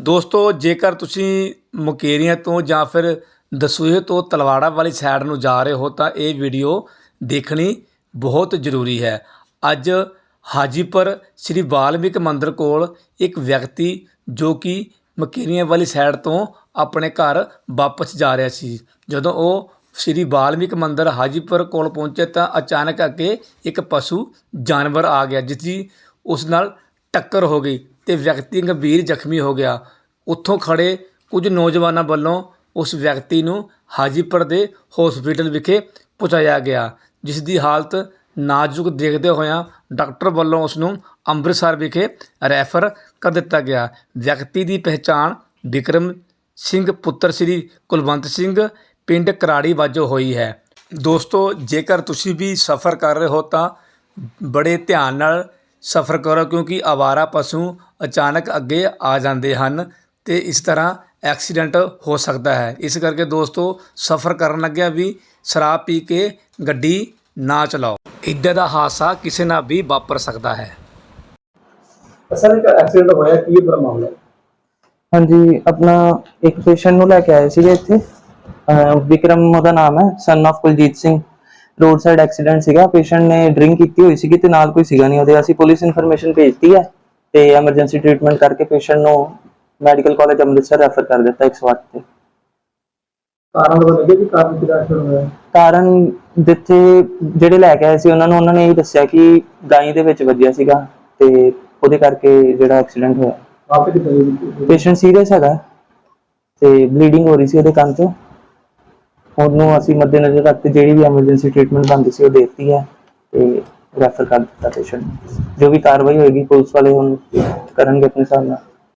ਦੋਸਤੋ, ਜੇਕਰ ਤੁਸੀਂ ਮੁਕੇਰੀਆਂ ਤੋਂ ਜਾਂ ਫਿਰ ਦਸੂਹੇ ਤੋਂ ਤਲਵਾੜਾ ਵਾਲੀ ਸਾਈਡ ਨੂੰ ਜਾ ਰਹੇ ਹੋ, ਤਾਂ ਇਹ ਵੀਡੀਓ ਦੇਖਣੀ ਬਹੁਤ ਜ਼ਰੂਰੀ ਹੈ। ਅੱਜ ਹਾਜੀਪੁਰ ਸ੍ਰੀ ਵਾਲਮੀਕ ਮੰਦਿਰ ਕੋਲ ਇੱਕ ਵਿਅਕਤੀ ਜੋ ਕਿ ਮਕੇਰੀਆਂ ਵਾਲੀ ਸਾਈਡ ਤੋਂ ਆਪਣੇ ਘਰ ਵਾਪਸ ਜਾ ਰਿਹਾ ਸੀ। ਜਦੋਂ ਉਹ ਸ੍ਰੀ ਵਾਲਮੀਕ ਮੰਦਿਰ ਹਾਜੀਪੁਰ ਕੋਲ ਪਹੁੰਚੇ, ਤਾਂ ਅਚਾਨਕ ਅੱਗੇ ਇੱਕ ਪਸ਼ੂ ਜਾਨਵਰ ਆ ਗਿਆ ਜਿਸ ਦੀ ਉਸ ਨਾਲ ਟੱਕਰ ਹੋ ਗਈ। ਤੇ ਵਿਅਕਤੀ ਗੰਭੀਰ ਜ਼ਖਮੀ ਹੋ ਗਿਆ। ਉੱਥੋਂ ਖੜ੍ਹੇ ਕੁਝ ਨੌਜਵਾਨਾਂ ਵੱਲੋਂ ਉਸ ਵਿਅਕਤੀ ਨੂੰ ਹਾਜੀਪੁਰ ਦੇ ਹਸਪੀਟਲ ਵਿਖੇ ਪਹੁੰਚਾਇਆ ਗਿਆ ਜਿਸ ਦੀ ਹਾਲਤ ਨਾਜ਼ੁਕ ਦੇਖਦੇ ਹੋਇਆਂ ਡਾਕਟਰ ਵੱਲੋਂ ਉਸ ਨੂੰ ਅੰਮ੍ਰਿਤਸਰ ਵਿਖੇ ਰੈਫਰ ਕਰ ਦਿੱਤਾ ਗਿਆ। ਵਿਅਕਤੀ ਦੀ ਪਹਿਚਾਣ ਵਿਕਰਮ ਸਿੰਘ ਪੁੱਤਰ ਸ੍ਰੀ ਕੁਲਵੰਤ ਸਿੰਘ ਪਿੰਡ ਕਰਾੜੀ ਵਜੋਂ ਹੋਈ ਹੈ। ਦੋਸਤੋ, ਜੇਕਰ ਤੁਸੀਂ ਵੀ ਸਫ਼ਰ ਕਰ ਰਹੇ ਹੋ ਤਾਂ ਬੜੇ ਧਿਆਨ ਨਾਲ ਸਫ਼ਰ ਕਰੋ ਕਿਉਂਕਿ ਆਵਾਰਾ ਪਸ਼ੂ ਅਚਾਨਕ ਅੱਗੇ ਆ ਜਾਂਦੇ ਹਨ ਤੇ ਇਸ ਤਰ੍ਹਾਂ ਐਕਸੀਡੈਂਟ ਹੋ ਸਕਦਾ ਹੈ। ਇਸ ਕਰਕੇ ਦੋਸਤੋ ਸਫ਼ਰ ਕਰਨ ਲੱਗਿਆ ਵੀ ਸ਼ਰਾਬ ਪੀ ਕੇ ਗੱਡੀ ਨਾ ਚਲਾਓ। ਇੱਦਾਂ ਦਾ ਹਾਦਸਾ ਕਿਸੇ ਨਾਲ ਵੀ ਵਾਪਰ ਸਕਦਾ ਹੈ। ਸਰ ਇੱਕ ਐਕਸੀਡੈਂਟ ਹੋਇਆ ਕੀ ਬੜਾ ਮਾਮਲਾ? ਹਾਂਜੀ ਆਪਣਾ ਇੱਕ ਪੇਸ਼ੈਂਟ ਨੂੰ ਲੈ ਕੇ ਆਏ ਸੀਗੇ ਇੱਥੇ। ਅਹ ਵਿਕਰਮ ਉਹਦਾ ਨਾਮ ਹੈ son of Kuljit Singh. Road side accident ਸੀਗਾ। ਪੇਸ਼ੈਂਟ ਨੇ ਡਰਿੰਕ ਕੀਤੀ ਹੋਈ ਸੀਗੀ ਤੇ ਨਾਲ ਕੋਈ ਸੀਗਾ ਨਹੀਂ। ਉਹਦੇ ਅਸੀਂ ਪੁਲਿਸ ਇਨਫੋਰਮੇਸ਼ਨ ਭੇਜਤੀ ਹੈ ਤੇ ਐਮਰਜੈਂਸੀ ਟ੍ਰੀਟਮੈਂਟ ਕਰਕੇ ਪੇਸ਼ੈਂਟ ਨੂੰ ਮੈਡੀਕਲ ਕਾਲਜ ਅੰਮ੍ਰਿਤਸਰ ਰੈਫਰ ਕਰ ਦਿੱਤਾ 108 ਤੇ। ਕਾਰਨ ਲੱਗਿਆ ਕਿ ਕਾਰਨ ਐਕਸੀਡੈਂਟ ਹੋਇਆ ਕਾਰਨ ਜਿੱਥੇ ਜਿਹੜੇ ਲੈ ਕੇ ਆਏ ਸੀ ਉਹਨਾਂ ਨੂੰ ਉਹਨਾਂ ਨੇ ਇਹ ਦੱਸਿਆ ਕਿ ਗਾਈ ਦੇ ਵਿੱਚ ਵੱਜਿਆ ਸੀਗਾ ਤੇ ਉਹਦੇ ਕਰਕੇ ਜਿਹੜਾ ਐਕਸੀਡੈਂਟ ਹੋਇਆ। ਪੇਸ਼ੈਂਟ ਸੀਰੀਅਸ ਹੈਗਾ ਤੇ ਬਲੀਡਿੰਗ ਹੋ ਰਹੀ ਸੀ ਉਹਦੇ ਕੰਨ ਤੋਂ। ਉਹਨੂੰ ਅਸੀਂ ਮੱਦੇਨਜ਼ਰ ਰੱਖ ਕੇ ਜਿਹੜੀ ਵੀ ਐਮਰਜੈਂਸੀ ਟ੍ਰੀਟਮੈਂਟ ਬਣਦੀ ਸੀ ਉਹ ਦੇ ਹੈ ਤੇ ਰੈਫਰ ਕਰ ਦਿੱਤਾ ਪੇਸ਼ੈਂਟ ਜੋ ਵੀ ਕਾਰਵਾਈ ਹੋਏਗੀ, ਪੁਲਿਸ ਵਾਲੇ ਹੁਣ ਕਰਨਗੇ ਆਪਣੇ ਹਿਸਾਬ ਨਾਲ।